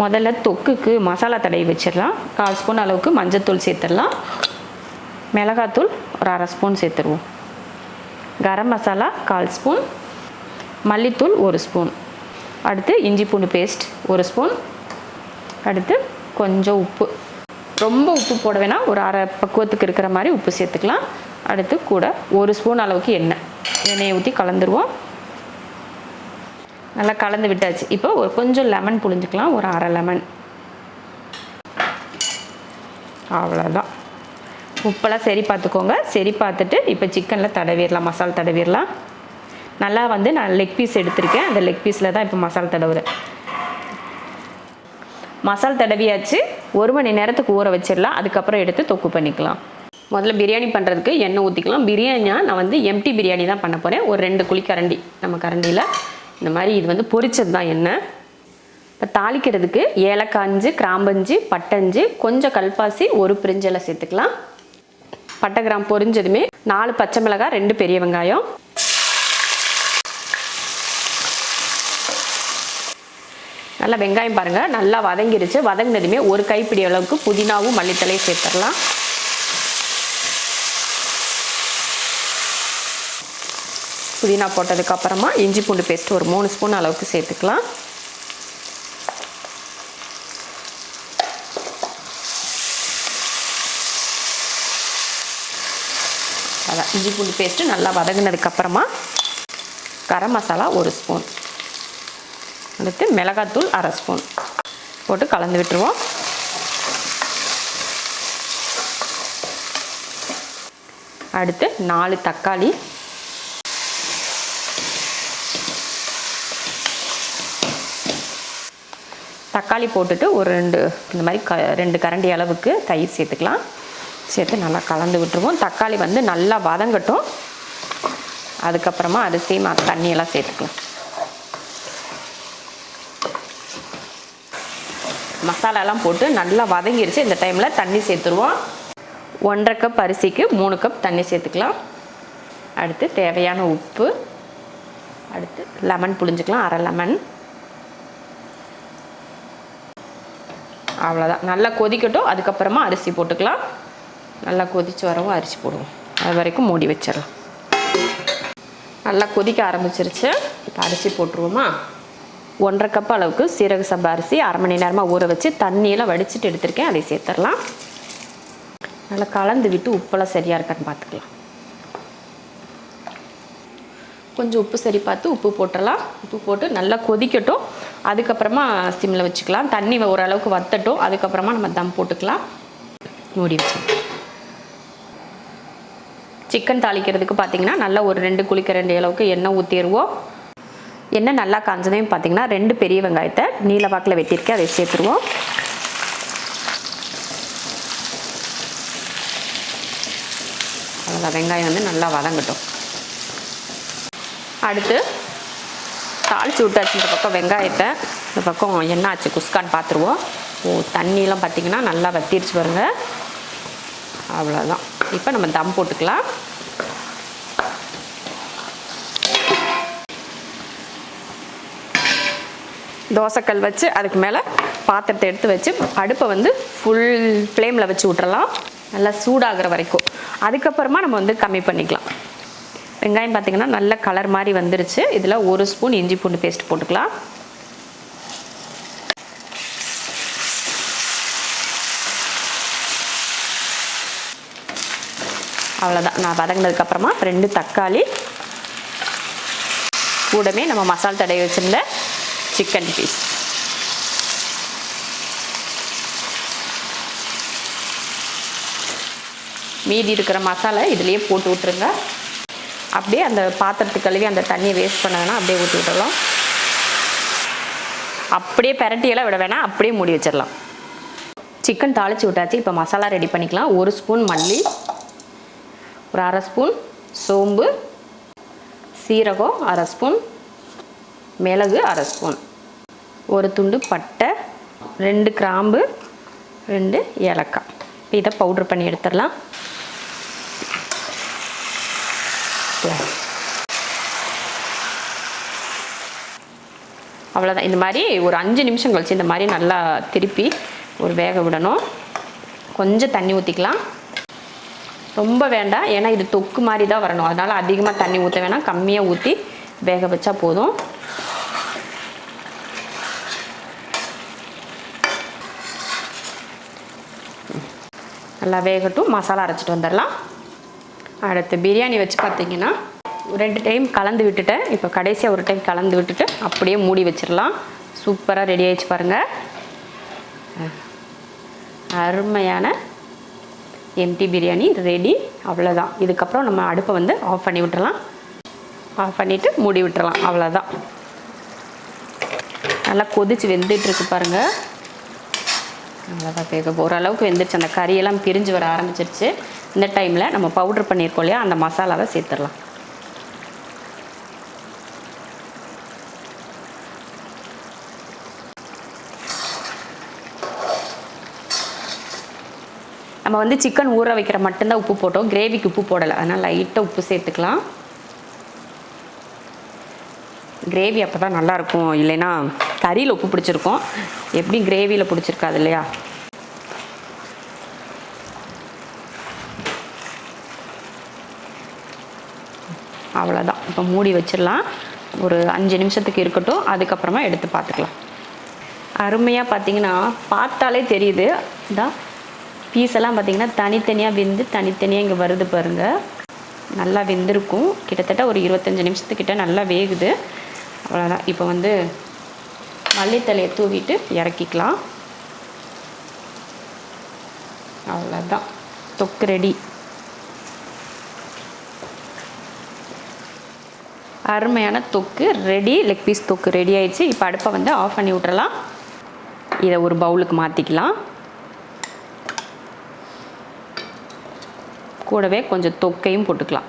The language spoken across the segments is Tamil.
முதல்ல தொக்குக்கு மசாலா தடவி வச்சிடலாம். கால் ஸ்பூன் அளவுக்கு மஞ்சத்தூள் சேர்த்துடலாம். மிளகாத்தூள் ஒரு அரை ஸ்பூன் சேர்த்துருவோம். கரம் மசாலா கால் ஸ்பூன். மல்லித்தூள் ஒரு ஸ்பூன். அடுத்து இஞ்சி பூண்டு பேஸ்ட் ஒரு ஸ்பூன். அடுத்து கொஞ்சம் உப்பு. ரொம்ப உப்பு போட வேணாம். ஒரு அரை பக்குவத்துக்கு இருக்கிற மாதிரி உப்பு சேர்த்துக்கலாம். அடுத்து கூட ஒரு ஸ்பூன் அளவுக்கு எண்ணெய். எண்ணெயை ஊற்றி கலந்துருவோம். நல்லா கலந்து விட்டாச்சு. இப்போ ஒரு கொஞ்சம் லெமன் புழிஞ்சுக்கலாம். ஒரு அரை லெமன் அவ்வளோதான் உப்பெல்லாம் சரி பார்த்துக்கோங்க. சரி பார்த்துட்டு இப்போ சிக்கனில் தடவிடலாம். மசால் தடவிடலாம். நல்லா வந்து நான் லெக் பீஸ் எடுத்திருக்கேன். அந்த லெக் பீஸில் தான் இப்போ மசால் தடவுறேன். மசால் தடவியாச்சு. ஒரு மணி நேரத்துக்கு ஊற வச்சிடலாம். அதுக்கப்புறம் எடுத்து தொக்கு பண்ணிக்கலாம். முதல்ல பிரியாணி பண்ணுறதுக்கு எண்ணெய் ஊற்றிக்கலாம் பிரியாணியாக நான் வந்து எம்டி பிரியாணி தான் பண்ண போகிறேன் ஒரு ரெண்டு குழி கரண்டி நம்ம கரண்டியில். இந்த மாதிரி இது வந்து பொரிச்சது தான் எண்ணெய். இப்போ தாளிக்கிறதுக்கு ஏலக்காஞ்சு கிராம்பஞ்சு பட்டஞ்சு கொஞ்சம் கல்பாசி ஒரு பிரிஞ்சலை சேர்த்துக்கலாம். பட்டை கிராம் பொரிஞ்சதுமே நாலு பச்சை மிளகாய் ரெண்டு பெரிய வெங்காயம். நல்லா வெங்காயம் பாருங்கள் நல்லா வதங்கிருச்சு. வதங்கினதுமே ஒரு கைப்பிடி அளவுக்கு புதினாவும் மல்லித்தலையும் சேர்த்துடலாம். புதினா போட்டதுக்கப்புறமா இஞ்சி பூண்டு பேஸ்ட் ஒரு மூணு ஸ்பூன் அளவுக்கு சேர்த்துக்கலாம். அதான் இஞ்சி பூண்டு பேஸ்ட்டு நல்லா வதங்கினதுக்கப்புறமா கரம் மசாலா ஒரு ஸ்பூன் அடுத்து மிளகாத்தூள் அரை ஸ்பூன் போட்டு கலந்து விட்டுருவோம். அடுத்து நாலு தக்காளி தக்காளி போட்டுட்டு ஒரு ரெண்டு இந்த மாதிரி க ரெண்டு கரண்டி அளவுக்கு தயிர் சேர்த்துக்கலாம். சேர்த்து நல்லா கலந்து விட்டுருவோம். தக்காளி வந்து நல்லா வதங்கட்டும். அதுக்கப்புறமா அரிசி சேமா தண்ணியெல்லாம் சேர்த்துக்கலாம். மசாலாலாம் போட்டு நல்லா வதங்கிருச்சு. இந்த டைமில் தண்ணி சேர்த்துருவோம். ஒன்றரை கப் அரிசிக்கு மூணு கப் தண்ணி சேர்த்துக்கலாம். அடுத்து தேவையான உப்பு. அடுத்து லெமன் புழிஞ்சிக்கலாம். அரை லெமன். அவ்வளோதான் நல்லா கொதிக்கட்டும். அதுக்கப்புறமா அரிசி போட்டுக்கலாம். நல்லா கொதித்து வரவும் அரிசி போடுவோம். அது வரைக்கும் மூடி வச்சிடலாம். நல்லா கொதிக்க ஆரம்பிச்சிருச்சு. இப்போ அரிசி போட்டுருவோமா? ஒன்றரை கப் அளவுக்கு சீரக சம்பா அரிசி அரை மணி நேரமாக ஊற வச்சு தண்ணியெல்லாம் வடிச்சிட்டு எடுத்திருக்கேன். அதை சேர்த்துடலாம். நல்லா கலந்து விட்டு உப்பெல்லாம் சரியாக இருக்கான்னு பார்த்துக்கலாம். கொஞ்சம் உப்பு சரி பார்த்து உப்பு போட்டுடலாம். உப்பு போட்டு நல்லா கொதிக்கட்டும். அதுக்கப்புறமா சிம்மில் வச்சுக்கலாம். தண்ணி ஓரளவுக்கு வத்தட்டும். அதுக்கப்புறமா நம்ம தம் போட்டுக்கலாம். மூடி வச்சு சிக்கன் தாளிக்கிறதுக்கு பார்த்தீங்கன்னா நல்லா ஒரு ரெண்டு குளிக்க ரெண்டு அளவுக்கு எண்ணெய் ஊற்றிடுவோம் எண்ணெய் நல்லா காஞ்சதையும் பார்த்தீங்கன்னா ரெண்டு பெரிய வெங்காயத்தை நீல வாக்கில் வெட்டியிருக்கேன் அதை சேர்த்துருவோம். அதில் வெங்காயம் வந்து நல்லா வதங்கட்டும். அடுத்து தாளிச்சு விட்டாச்சு இந்த பக்கம் வெங்காயத்தை. இந்த பக்கம் என்ன ஆச்சு குஸ்கான்னு பார்த்துருவோம் ஓ தண்ணியெலாம் பார்த்தீங்கன்னா நல்லா வத்திருச்சு பாருங்க. அவ்வளோதான் இப்போ நம்ம தம் போட்டுக்கலாம். தோசைக்கல் வச்சு அதுக்கு மேலே பாத்திரத்தை எடுத்து வச்சு அடுப்பை வந்து ஃபுல் ஃப்ளேமில் வச்சு விட்றலாம் நல்லா சூடாகிற வரைக்கும். அதுக்கப்புறமா நம்ம வந்து கம்மி பண்ணிக்கலாம். வெங்காயம் பார்த்தீங்கன்னா நல்ல கலர் மாதிரி வந்துருச்சு. இதில் ஒரு ஸ்பூன் இஞ்சி பூண்டு பேஸ்ட் போட்டுக்கலாம். அவ்வளோதான் நான் வதங்கினதுக்கப்புறமா ரெண்டு தக்காளி. கூடவே நம்ம மசால் தடவி வச்சிருந்த சிக்கன் பீஸ் மீதி இருக்கிற மசாலா இதுலேயே போட்டு விட்ருங்க அப்படியே அந்த பாத்திரத்துக்கு கழுவி அந்த தண்ணியை வேஸ்ட் பண்ண வேணாம் அப்படியே ஊற்றி விட்டுறலாம். அப்படியே பெரட்டியெல்லாம் விட வேணாம் அப்படியே மூடி வச்சிடலாம். சிக்கன் தாளித்து விட்டாச்சு இப்போ மசாலா ரெடி பண்ணிக்கலாம். ஒரு ஸ்பூன் மல்லி ஒரு அரை ஸ்பூன் சோம்பு சீரகம் அரை ஸ்பூன் மிளகு அரை ஸ்பூன் ஒரு துண்டு பட்டை ரெண்டு கிராம்பு ரெண்டு ஏலக்காய். இப்போ இதை பவுட்ரு பண்ணி எடுத்துடலாம். அவ்வளோதான் இந்த மாதிரி ஒரு அஞ்சு நிமிஷம் கழிச்சு இந்த மாதிரி நல்லா திருப்பி ஒரு வேக விடணும். கொஞ்சம் தண்ணி ஊற்றிக்கலாம் ரொம்ப வேண்டாம். ஏன்னா இது தொக்கு மாதிரி தான் வரணும். அதனால் அதிகமாக தண்ணி ஊற்ற வேணாம். கம்மியாக ஊற்றி வேக வச்சா போதும். நல்லா வேகட்டும். மசாலா அரைச்சிட்டு வந்துடலாம். அடுத்து பிரியாணி வச்சு பார்த்தீங்கன்னா ரெண்டு டைம் கலந்து விட்டுட்டேன். இப்போ கடைசியாக ஒரு டைம் கலந்து விட்டுட்டு அப்படியே மூடி வச்சிடலாம். சூப்பராக ரெடி ஆயிடுச்சு பாருங்கள் அருமையான எம்டி பிரியாணி ரெடி அவ்வளோதான் இதுக்கப்புறம் நம்ம அடுப்பை வந்து ஆஃப் பண்ணி விட்டுறலாம். ஆஃப் பண்ணிவிட்டு மூடி விட்டுறலாம். அவ்வளோதான் நல்லா கொதிச்சு வெந்துட்டுருக்கு பாருங்கள் பாருங்கள் அவ்வளோதான் வேக ஓரளவுக்கு வெந்துருச்சு. அந்த கறியெல்லாம் பிரிஞ்சு வர ஆரம்பிச்சிருச்சு. இந்த டைமில் நம்ம பவுடர் பண்ணியிருக்கோம் இல்லையா அந்த மசாலாவை சேர்த்துடலாம். நம்ம வந்து சிக்கன் ஊற வைக்கிற மட்டும்தான் உப்பு போட்டோம். கிரேவிக்கு உப்பு போடலை. அதனால் லைட்டாக உப்பு சேர்த்துக்கலாம். கிரேவி அப்போ தான் நல்லாயிருக்கும் இல்லைன்னா கறியில் உப்பு பிடிச்சிருக்கோம். எப்படி கிரேவியில் பிடிச்சிருக்காது இல்லையா? அவ்வளோதான் இப்போ மூடி வச்சிடலாம். ஒரு அஞ்சு நிமிஷத்துக்கு இருக்கட்டும். அதுக்கப்புறமா எடுத்து பார்த்துக்கலாம். அருமையாக பார்த்தீங்கன்னா பார்த்தாலே தெரியுது. இதான் பீஸ் எல்லாம் பார்த்தீங்கன்னா தனித்தனியாக வெந்து தனித்தனியாக இங்கே வருது பாருங்கள் நல்லா வெந்திருக்கும். கிட்டத்தட்ட ஒரு இருபத்தஞ்சி நிமிஷத்துக்கிட்ட நல்லா வேகுது. அவ்வளோதான் இப்போ வந்து மல்லித்தலையை தூவிட்டு இறக்கிக்கலாம். அவ்வளோதான் தொக்கு ரெடி அருமையான தொக்கு ரெடி லெக் பீஸ் தொக்கு ரெடி ஆயிடுச்சு. இப்போ அடுப்பை வந்து ஆஃப் பண்ணி விட்றலாம் இதை ஒரு பவுலுக்கு மாற்றிக்கலாம் கூடவே கொஞ்சம் தொக்கையும் போட்டுக்கலாம்.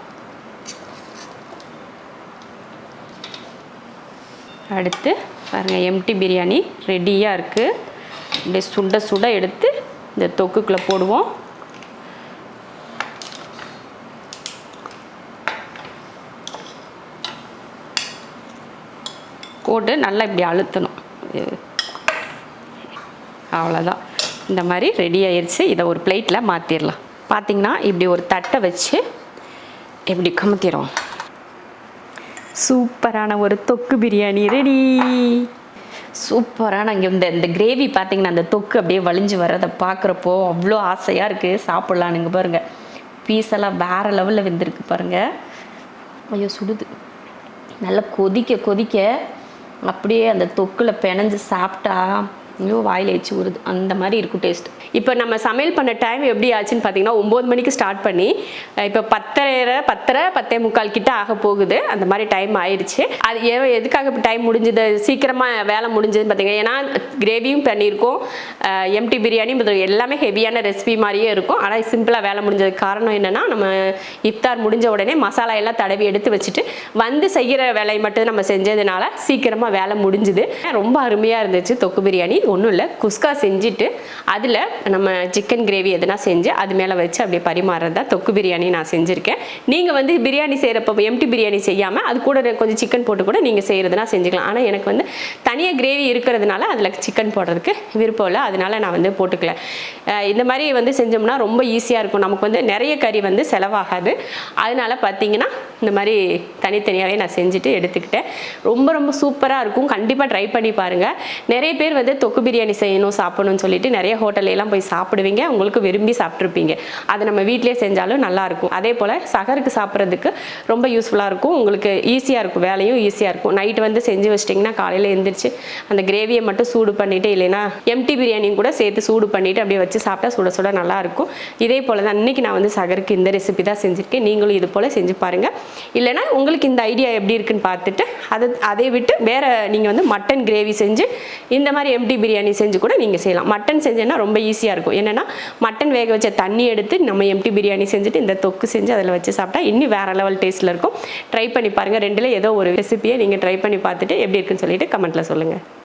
அடுத்து பாருங்கள் எம்டி பிரியாணி ரெடியாக இருக்குது அப்படியே சுட சுட எடுத்து இந்த தொக்குக்குள்ளே போடுவோம். போட்டு நல்லா இப்படி அழுத்தணும். அவ்வளோதான் இந்த மாதிரி ரெடி ஆயிடுச்சு இதை ஒரு பிளேட்டில் மாற்றிடலாம் பார்த்தீங்கன்னா இப்படி ஒரு தட்டை வச்சு இப்படி கமுத்திடுவோம். சூப்பரான ஒரு தொக்கு பிரியாணி ரெடி சூப்பரான இங்கே இந்த இந்த கிரேவி பார்த்தீங்கன்னா அந்த தொக்கு அப்படியே வலிஞ்சு வர்றதை பார்க்குறப்போ அவ்வளோ ஆசையாக இருக்குது சாப்பிட்லானுங்க பாருங்கள் பீஸ் எல்லாம் வேறு லெவலில் வெந்திருக்கு பாருங்கள் ஐயோ சுடுது. நல்லா கொதிக்க கொதிக்க அப்படியே அந்த தொக்கில் பிணைஞ்சு சாப்பிட்டா ஐயோ வாயில் ஏச்சு உருது அந்த மாதிரி இருக்கும் டேஸ்ட் இப்போ நம்ம சமையல் பண்ண டைம் எப்படி ஆச்சுன்னு பார்த்தீங்கன்னா ஒம்பது மணிக்கு ஸ்டார்ட் பண்ணி இப்போ பத்தரை பத்தரை பத்தே முக்கால் கிட்ட ஆக போகுது. அந்த மாதிரி டைம் ஆயிடுச்சு அது ஏ எதுக்காக இப்போ டைம் முடிஞ்சது? சீக்கிரமாக வேலை முடிஞ்சதுன்னு பார்த்தீங்கன்னா ஏன்னா கிரேவியும் பண்ணியிருக்கோம். எம்டி பிரியாணி எல்லாமே ஹெவியான ரெசிபி மாதிரியே இருக்கும். ஆனால் சிம்பிளாக வேலை முடிஞ்சதுக்கு காரணம் என்னென்னா நம்ம இஃப்தார் முடிஞ்ச உடனே மசாலா எல்லாம் தடவி எடுத்து வச்சுட்டு வந்து செய்கிற வேலையை மட்டும் நம்ம செஞ்சதுனால சீக்கிரமாக வேலை முடிஞ்சுது. ரொம்ப அருமையாக இருந்துச்சு தொக்கு பிரியாணி ஒன்றும் இல்லை குஸ்கா செஞ்சுட்டு அதில் நம்ம சிக்கன் கிரேவி எதுனா செஞ்சு அது மேலே வச்சு அப்படியே பரிமாறுறது தான் தொக்கு பிரியாணி நான் செஞ்சுருக்கேன். நீங்கள் வந்து பிரியாணி செய்கிறப்ப எம்டி பிரியாணி செய்யாமல் அது கூட கொஞ்சம் சிக்கன் போட்டு கூட நீங்கள் செய்கிறதுனா செஞ்சுக்கலாம். ஆனால் எனக்கு வந்து தனியாக கிரேவி இருக்கிறதுனால அதில் சிக்கன் போடுறதுக்கு விருப்பம் இல்லை. அதனால நான் வந்து போட்டுக்கல. இந்த மாதிரி வந்து செஞ்சோம்னா ரொம்ப ஈஸியாக இருக்கும். நமக்கு வந்து நிறைய கறி வந்து செலவாகாது. அதனால பார்த்தீங்கன்னா இந்த மாதிரி தனித்தனியாகவே நான் செஞ்சுட்டு எடுத்துக்கிட்டேன். ரொம்ப ரொம்ப சூப்பராக இருக்கும். கண்டிப்பாக ட்ரை பண்ணி பாருங்கள் நிறைய பேர் வந்து தொக்கு பிரியாணி செய்யணும் சாப்பிடணும்னு சொல்லிட்டு நிறைய ஹோட்டல்லாம் போய் சாப்பிடுவீங்க. உங்களுக்கு விரும்பி சாப்பிட்ருப்பீங்க அதை நம்ம வீட்டிலே செஞ்சாலும் நல்லாயிருக்கும் அதே போல் சகருக்கு சாப்பிட்றதுக்கு ரொம்ப யூஸ்ஃபுல்லாக இருக்கும். உங்களுக்கு ஈஸியாக இருக்கும். வேலையும் ஈஸியாக இருக்கும். நைட் வந்து செஞ்சு வச்சிட்டிங்கன்னா காலையில் எழுந்திரிச்சு அந்த கிரேவியை மட்டும் சூடு பண்ணிவிட்டு இல்லைன்னா எம்டி பிரியாணியும் கூட சேர்த்து சூடு பண்ணிவிட்டு அப்படியே வச்சு சாப்பிட்டா சுட சுட நல்லாயிருக்கும் இதே போல் தான் இன்றைக்கி நான் வந்து சகருக்கு இந்த ரெசிபி தான் செஞ்சுருக்கேன். நீங்களும் இது போல் செஞ்சு பாருங்கள் இல்லைன்னா உங்களுக்கு இந்த ஐடியா எப்படி இருக்குன்னு பார்த்துட்டு அதை அதை விட்டு வேறு நீங்கள் வந்து மட்டன் கிரேவி செஞ்சு இந்த மாதிரி எம்டி பிரியாணி செஞ்சு கூட நீங்கள் செய்யலாம். மட்டன் செஞ்சேன்னா ரொம்ப ஈஸியாக இருக்கும். என்னென்னா மட்டன் வேக வச்ச தண்ணி எடுத்து நம்ம எம்டி பிரியாணி செஞ்சுட்டு இந்த தொக்கு செஞ்சு அதில் வச்சு சாப்பிட்டா இன்னும் வேறு லெவல் டேஸ்ட்டில் இருக்கும். ட்ரை பண்ணி பாருங்கள் ரெண்டில் ஏதோ ஒரு ரெசிபியை நீங்கள் ட்ரை பண்ணி பார்த்துட்டு எப்படி இருக்குன்னு சொல்லிட்டு கமெண்ட்டில் சொல்லுங்கள்